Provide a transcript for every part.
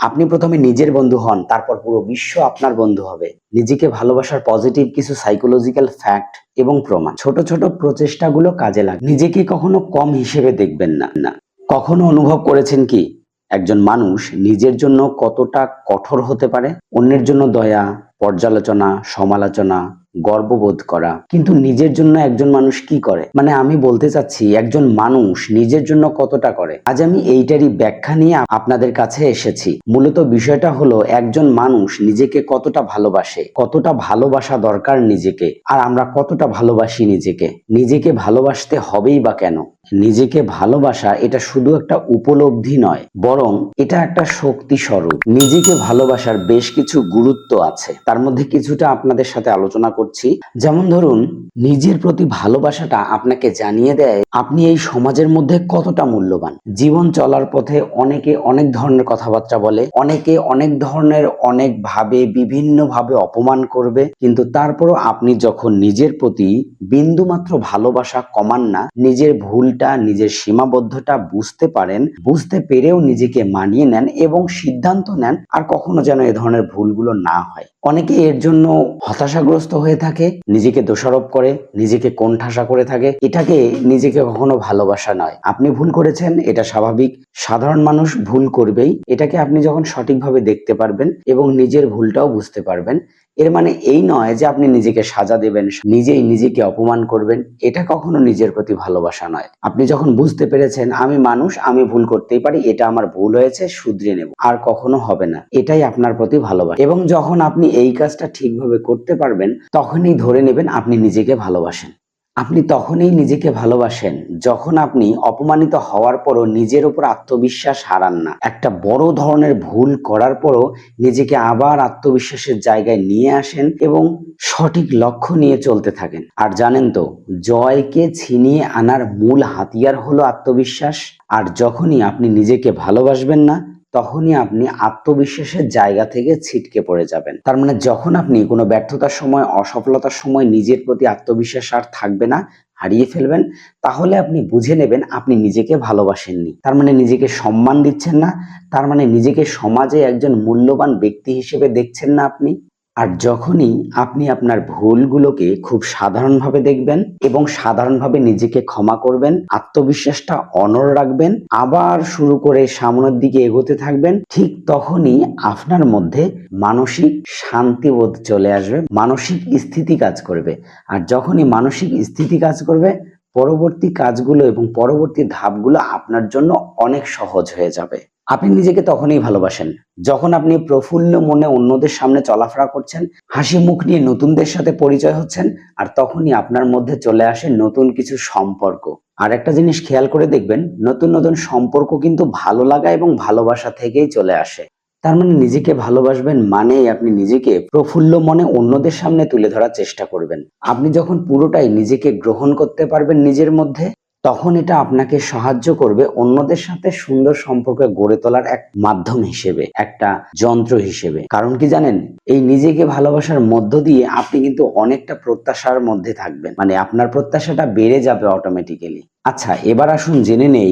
আপনি প্রথমে নিজের বন্ধু হন, তারপর পুরো বিশ্ব আপনার বন্ধু হবে। নিজেকে ভালোবাসার পজিটিভ কিছু সাইকোলজিক্যাল ফ্যাক্ট এবং প্রমাণ। ছোট ছোট প্রচেষ্টাগুলো কাজে লাগে নিজেকে কখনো কম হিসেবে দেখবেন না। না। কখনো অনুভব করেছেন কি? একজন মানুষ নিজের জন্য কতটা কঠোর হতে পারে? অন্যের জন্য দয়া, পর্যালোচনা, সমালোচনা গর্ববোধ করা। কিন্তু নিজের জন্য একজন মানুষ কি করে? মানে আমি বলতে চাচ্ছি, একজন মানুষ নিজের জন্য কতটা করে? আজ আমি এইটারই ব্যাখ্যা নিয়ে আপনাদের কাছে এসেছি। মূলত বিষয়টা হলো, একজন মানুষ নিজেকে কতটা ভালোবাসে, কতটা ভালোবাসা দরকার নিজেকে, আর আমরা কতটা ভালোবাসি নিজেকে? নিজেকে ভালোবাসতে হবেই বা কেন? নিজেকে ভালোবাসা এটা শুধু একটা উপলব্ধি নয়, বরং এটা একটা শক্তি স্বরূপ নিজেকে ভালোবাসার বেশ কিছু গুরুত্ব আছে। তার মধ্যে কিছুটা আপনাদের সাথে আলোচনা করছি। যেমন ধরুন, নিজের প্রতি ভালোবাসাটা আপনাকে জানিয়ে দেয়, আপনি এই সমাজের মধ্যে কতটা মূল্যবান। জীবন চলার পথে অনেকে অনেক ধরনের কথাবার্তা বলে, অনেকে অনেক ধরনের অনেক ভাবে বিভিন্ন ভাবে অপমান করবে, কিন্তু তারপরও আপনি যখন নিজের প্রতি বিন্দুমাত্র ভালোবাসা কমান না, নিজের ভুলটা নিজের সীমাবদ্ধতা বুঝতে পারেন, বুঝতে পেরেও নিজেকে মানিয়ে নেন এবং সিদ্ধান্ত নেন আর কখনো যেন এ ধরনের ভুলগুলো না হয়। অনেকে এর জন্য হতাশাগ্রস্ত হয়ে থাকে, নিজেকে দোষারোপ করে, নিজেকে কোণঠাসা করে থাকে। এটাকে নিজেকে কখনো ভালোবাসা নয়। আপনি ভুল করেছেন, এটা স্বাভাবিক। সাধারণ মানুষ ভুল করবেই। এটাকে আপনি যখন সঠিকভাবে দেখতে পারবেন এবং নিজের ভুলটাও বুঝতে পারবেন। এর মানে এই নয় যে আপনি নিজেকে সাজা দেবেন, নিজেই নিজেকে অপমান করবেন, এটা কখনো নিজের প্রতি ভালোবাসা নয়। আপনি যখন বুঝতে পেরেছেন, আমি মানুষ, আমি ভুল করতেই পারি, এটা আমার ভুল হয়েছে, শুধরে নেব। আর কখনো হবে না। এটাই আপনার প্রতি ভালোবাসা। এবং যখন আপনি এই কাজটা ঠিকভাবে করতে পারবেন, তখনই ধরে নেবেন আপনি নিজেকে ভালোবাসেন। আপনি তখনই নিজেকে ভালোবাসেন যখন আপনি অপমানিত হওয়ার পরও নিজের উপর আত্মবিশ্বাস হারান না। একটা বড় ধরনের ভুল করার পরও নিজেকে আবার আত্মবিশ্বাসের জায়গায় নিয়ে আসেন এবং সঠিক লক্ষ্য নিয়ে চলতে থাকেন। আর জানেন তো, জয়কে ছিনিয়ে আনার মূল হাতিয়ার হলো আত্মবিশ্বাস। আর যখনই আপনি নিজেকে ভালোবাসবেন না তখনই আপনি আত্মবিশ্বাসের জায়গা থেকে ছিটকে পড়ে যাবেন। তার মানে যখন আপনি কোনো ব্যর্থতার সময়, অসফলতার সময় নিজের প্রতি আত্মবিশ্বাস আর থাকবে না, হারিয়ে ফেলবেন, তাহলে আপনি বুঝে নেবেন আপনি নিজেকে ভালোবাসেননি। তার মানে নিজেকে সম্মান দিচ্ছেন না, তার মানে নিজেকে সমাজে একজন মূল্যবান ব্যক্তি হিসেবে দেখছেন না আপনি। আর যখনই আপনি আপনার ভুলগুলোকে খুব সাধারণভাবে দেখবেন এবং সাধারণভাবে নিজেকে ক্ষমা করবেন, আত্মবিশ্বাসটা অনর রাখবেন, আবার শুরু করে সামনের দিকে এগোতে থাকবেন, ঠিক তখনই আপনার মধ্যে মানসিক শান্তিবোধ চলে আসবে, মানসিক স্থিতি কাজ করবে। আর যখনই মানসিক স্থিতি কাজ করবে, পরবর্তী কাজগুলো এবং পরবর্তী ধাপগুলো আপনার জন্য অনেক সহজ হয়ে যাবে। আপনি নিজেকে তখনই ভালোবাসেন। যখন আপনি প্রফুল্ল মনে অন্যদের সামনে চলাফেরা করছেন, হাসি মুখ নিয়ে নতুনদের সাথে পরিচয় হচ্ছেন, আর তখনই আপনার মধ্যে চলে আসে নতুন কিছু সম্পর্ক। আর একটা জিনিস খেয়াল করে দেখবেন, নতুন নতুন সম্পর্ক কিন্তু ভালো লাগা এবং ভালোবাসা থেকেই চলে আসে। তার মানে নিজেকে ভালোবাসবেন মানেই আপনি নিজেকে প্রফুল্ল মনে অন্যদের সামনে তুলে ধরার চেষ্টা করবেন। আপনি যখন পুরোটাই নিজেকে গ্রহণ করতে পারবেন নিজের মধ্যে তখন এটা আপনাকে সাহায্য করবে অন্যদের সাথে সুন্দর সম্পর্ক গড়ে তোলার এক মাধ্যম হিসেবে, একটা যন্ত্র হিসেবে। কারণ কি জানেন? এই নিজেকে ভালোবাসার মধ্য দিয়ে আপনি কিন্তু অনেকটা প্রত্যাশার মধ্যে থাকবেন। মানে আপনার প্রত্যাশাটা বেড়ে যাবে অটোমেটিক্যালি আচ্ছা এবার আসুন জেনে নেই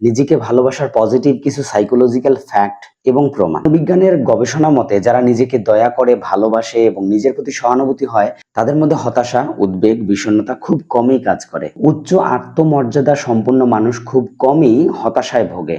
নিজেকে ভালোবাসার পজিটিভ কিছু সাইকোলজিক্যাল ফ্যাক্ট এবং প্রমাণ। বিজ্ঞানের গবেষণা মতে, যারা নিজেকে দয়া করে, ভালোবাসে এবং নিজের প্রতি সহানুভূতি হয়, তাদের মধ্যে হতাশা, উদ্বেগ, বিষণ্ণতা খুব কমই কাজ করে। উচ্চ আত্মমর্যাদা সম্পন্ন মানুষ খুব কমই হতাশায় ভোগে।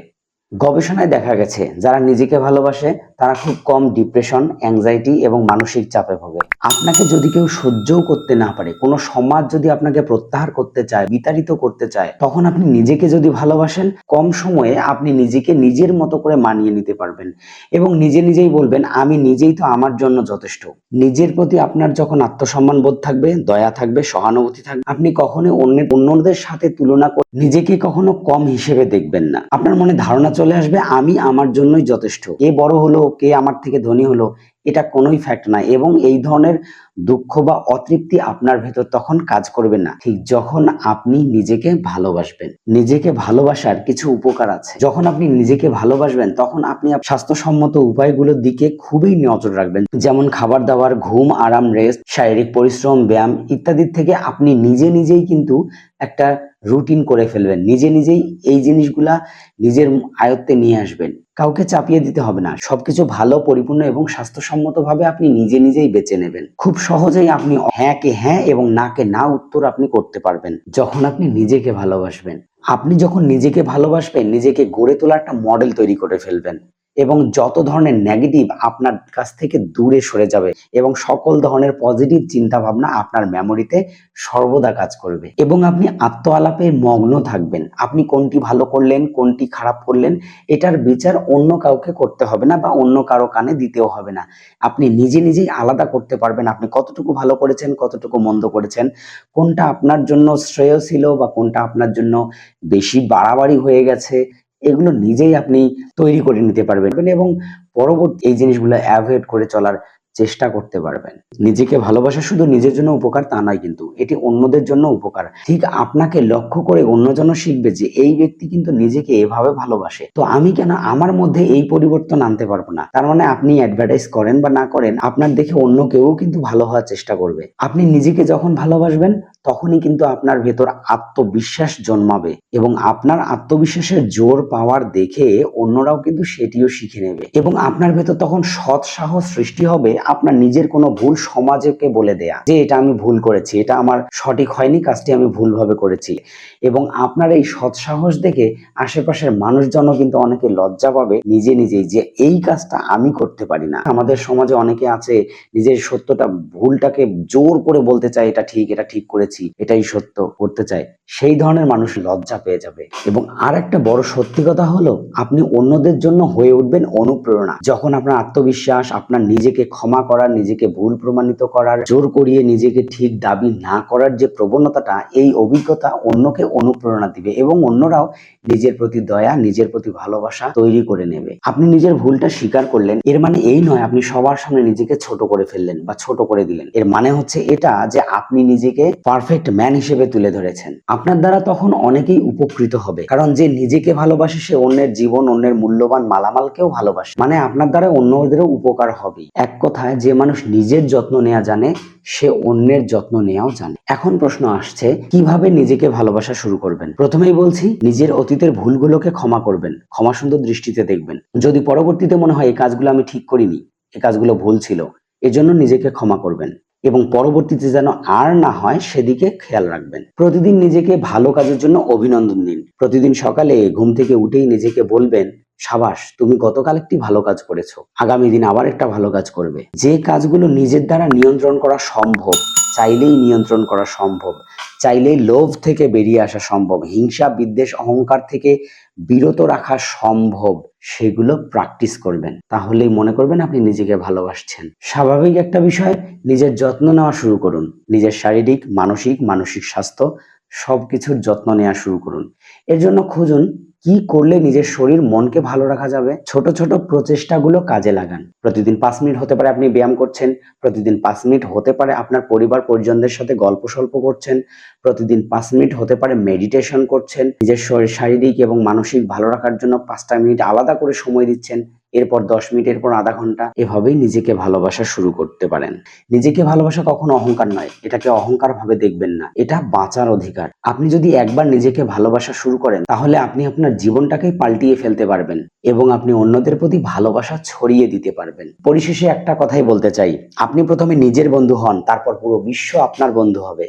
গবেষণায় দেখা গেছে, যারা নিজেকে ভালোবাসে তারা খুব কম ডিপ্রেশন অ্যাংজাইটি এবং মানসিক চাপে ভোগে। আপনাকে যদি কেউ সহ্যও করতে না পারে, কোনো সমাজ যদি আপনাকে প্রত্যাহার করতে চায়, বিতাড়িত করতে চায়, তখন আপনি নিজেকে যদি ভালোবাসেন, কম সময়ে আপনি নিজেকে নিজের মতো করে মানিয়ে নিতে পারবেন এবং নিজে নিজেই বলবেন, আমি নিজেই তো আমার জন্য যথেষ্ট। নিজের প্রতি আপনার যখন আত্মসম্মান বোধ থাকবে, দয়া থাকবে, সহানুভূতি থাকবে, আপনি কখনোই অন্য অন্যদের সাথে তুলনা করে, নিজেকে কখনো কম হিসেবে দেখবেন না। আপনার মনে ধারণা চলে আসবে, আমি আমার জন্যই যথেষ্ট। এ বড় হলো কে আমার থেকে ধনী হলো, এটা কোনোই ফ্যাক্ট না এবং এই ধরনের দুঃখ বা অতৃপ্তি আপনার ভেতর তখন কাজ করবে না। ঠিক যখন আপনি নিজেকে ভালোবাসবেন, নিজেকে ভালোবাসার কিছু উপকার আছে। যখন আপনি নিজেকে ভালোবাসবেন, তখন আপনি স্বাস্থ্যসম্মত উপায়গুলোর দিকে খুবই নজর রাখবেন। যেমন খাবার দাবার, ঘুম, আরাম রেস্ট শারীরিক পরিশ্রম, ব্যায়াম ইত্যাদির থেকে আপনি নিজে নিজেই কিন্তু একটা রুটিন করে ফেলবেন। নিজে নিজেই এই জিনিসগুলা নিজের আয়ত্তে নিয়ে আসবেন। কাউকে চাপিয়ে দিতে হবে না। সবকিছু ভালো, পরিপূর্ণ এবং স্বাস্থ্যসম্মতভাবে আপনি নিজে নিজেই বেছে নেবেন। খুব সহজেই আপনি হ্যাঁ কে হ্যাঁ এবং না কে না উত্তর আপনি করতে পারবেন যখন আপনি নিজেকে ভালোবাসবেন। আপনি যখন নিজেকে ভালোবাসবেন, নিজেকে গড়ে তোলা একটা মডেল তৈরি করে ফেলবেন। এবং যত ধরনের নেগেটিভ আপনার কাছ থেকে দূরে সরে যাবে এবং সকল ধরনের পজিটিভ চিন্তা ভাবনা আপনার মেমোরিতে সর্বদা কাজ করবে। এবং আপনি আত্ম আলাপে মগ্ন থাকবেন। আপনি কোনটি ভালো করলেন, কোনটি খারাপ করলেন, এটার বিচার অন্য কাউকে করতে হবে না বা অন্য কারও কানে দিতেও হবে না। আপনি নিজে নিজেই আলাদা করতে পারবেন আপনি কতটুকু ভালো করেছেন, কতটুকু মন্দ করেছেন, কোনটা আপনার জন্য শ্রেয় ছিল বা কোনটা আপনার জন্য বেশি বাড়াবাড়ি হয়ে গেছে এগুলো নিজেই আপনি তৈরি করে নিতে পারবেন। এবং পরবর্তী এই জিনিসগুলো অ্যাভয়েড করে চলার চেষ্টা করতে পারবেন। নিজেকে ভালোবাসা শুধু নিজের জন্য উপকার তা নয় কিন্তু এটি অন্যদের জন্য উপকার। ঠিক আপনাকে লক্ষ্য করে অন্যজন শিখবে যে এই ব্যক্তি কিন্তু নিজেকে এভাবে ভালোবাসে। তো আমি কেন আমার মধ্যে এই পরিবর্তন আনতে পারব না? তার মানে আপনি অ্যাডভার্টাইজ করেন বা না করেন, আপনার দেখে অন্য কেউ কিন্তু ভালো হওয়ার চেষ্টা করবে। আপনি নিজেকে যখন ভালোবাসবেন, তখনই কিন্তু আপনার ভেতর আত্মবিশ্বাস জন্মাবে এবং আপনার আত্মবিশ্বাসের জোর পাওয়ার দেখে অন্যরাও কিন্তু সেটিও শিখে নেবে এবং আপনার ভেতর তখন সৎ সাহস সৃষ্টি হবে আপনার নিজের কোনো ভুল সমাজকে বলে দেয়া, যে এটা আমি ভুল করেছি, এটা আমার সঠিক হয়নি, কাজটি আমি ভুলভাবে করেছি। এবং আপনার এই সৎসাহস দেখে আশেপাশের মানুষজনও কিন্তু অনেকে লজ্জা পাবে নিজে নিজেই যে এই কাজটা আমি করতে পারি না। আমাদের সমাজে অনেকে আছে, নিজের সত্যটা, ভুলটাকে জোর করে বলতে চায়, এটা ঠিক এটা ঠিক করেছি, এটাই সত্য, করতে চায়। সেই ধরনের মানুষ লজ্জা পেয়ে যাবে। এবং আর একটা বড় সত্যি কথা হলো, আপনি অন্যদের জন্য হয়ে উঠবেন অনুপ্রেরণা। যখন আপনার আত্মবিশ্বাস, আপনার নিজেকে ক্ষমা করার, নিজেকে ভুল প্রমাণিত করার, জোর করিয়ে নিজেকে ঠিক দাবি না করার যে প্রবণতাটা, এই অভিজ্ঞতা অন্যকে অনুপ্রেরণা দিবে এবং অন্যরাও নিজের প্রতি দয়া, নিজের প্রতি ভালোবাসা তৈরি করে নেবে। আপনি নিজের ভুলটা স্বীকার করলেন, এর মানে এই নয় আপনি সবার সামনে নিজেকে ছোট করে ফেললেন বা ছোট করে দিলেন। এর মানে হচ্ছে এটা যে আপনি নিজেকে পারফেক্ট ম্যান হিসেবে তুলে ধরেছেন। আপনার দ্বারা তখন অনেকেই উপকৃত হবে। কারণ যে নিজেকে ভালোবাসে, সে অন্যের জীবন, অন্যের মূল্যবান মালামালকেও ভালোবাসে। মানে আপনার দ্বারা অন্যদেরও উপকার হবে। এক কথায়, যে মানুষ নিজের যত্ন নেওয়া জানে, সে অন্যের যত্ন নেওয়াও জানে। এখন প্রশ্ন আসছে, কীভাবে নিজেকে ভালোবাসা শুরু করবেন? প্রথমেই বলছি, নিজের অতীতের ভুলগুলোকে ক্ষমা করবেন। ক্ষমা সুন্দর দৃষ্টিতে দেখবেন। যদি পরবর্তীতে মনে হয় এই কাজগুলো আমি ঠিক করিনি এই কাজগুলো ভুল ছিল এজন্য নিজেকে ক্ষমা করবেন। এবং পরবর্তীতে যেন আর না হয় সেদিকে খেয়াল রাখবেন। প্রতিদিন নিজেকে ভালো কাজের জন্য অভিনন্দন দিন প্রতিদিন সকালে ঘুম থেকে উঠেই নিজেকে বলবেন সাবাস, তুমি গতকাল একটি ভালো কাজ করেছ। আগামী দিন আবার একটা ভালো কাজ করবে। যে কাজগুলো নিজের দ্বারা নিয়ন্ত্রণ করা সম্ভব, চাইলেই নিয়ন্ত্রণ করা সম্ভব, চাইলেই লোভ থেকে বেরিয়ে আসা সম্ভব, হিংসা, বিদ্বেষ, অহংকার থেকে বিরত রাখা সম্ভব, সেগুলো প্র্যাকটিস করবেন। তাহলেই মনে করবেন আপনি নিজেকে ভালোবাসছেন। স্বাভাবিক একটা বিষয়, নিজের যত্ন নেওয়া শুরু করুন। নিজের শারীরিক, মানসিক মানসিক স্বাস্থ্য, সবকিছুর যত্ন নেওয়া শুরু করুন। এর জন্য খুঁজুন কি করলে নিজের শরীর মনকে ভালো রাখা যাবে? ছোট ছোট প্রচেষ্টাগুলো কাজে লাগান। প্রতিদিন পাঁচ মিনিট হতে পারে আপনি ব্যায়াম করছেন। প্রতিদিন পাঁচ মিনিট হতে পারে আপনার পরিবার পরিজনদের সাথে গল্প সল্প করছেন। প্রতিদিন পাঁচ মিনিট হতে পারে মেডিটেশন করছেন। নিজের শরীর শারীরিক এবং মানসিক ভালো রাখার জন্য পাঁচটা মিনিট আলাদা করে সময় দিচ্ছেন। এরপর দশ মিনিট, এরপর আধা ঘণ্টা এভাবেই নিজেকে ভালোবাসা শুরু করতে পারেন। নিজেকে ভালোবাসা কখনো অহংকার নয়, এটাকে অহংকার ভাবে দেখবেন না। এটা বাঁচার অধিকার। আপনি যদি একবার নিজেকে ভালোবাসা শুরু করেন, তাহলে আপনি আপনার জীবনটাকেই পাল্টিয়ে ফেলতে পারবেন এবং আপনি অন্যদের প্রতি ভালোবাসা ছড়িয়ে দিতে পারবেন। পরিশেষে একটা কথাই বলতে চাই। আপনি প্রথমে নিজের বন্ধু হন, তারপর পুরো বিশ্ব আপনার বন্ধু হবে।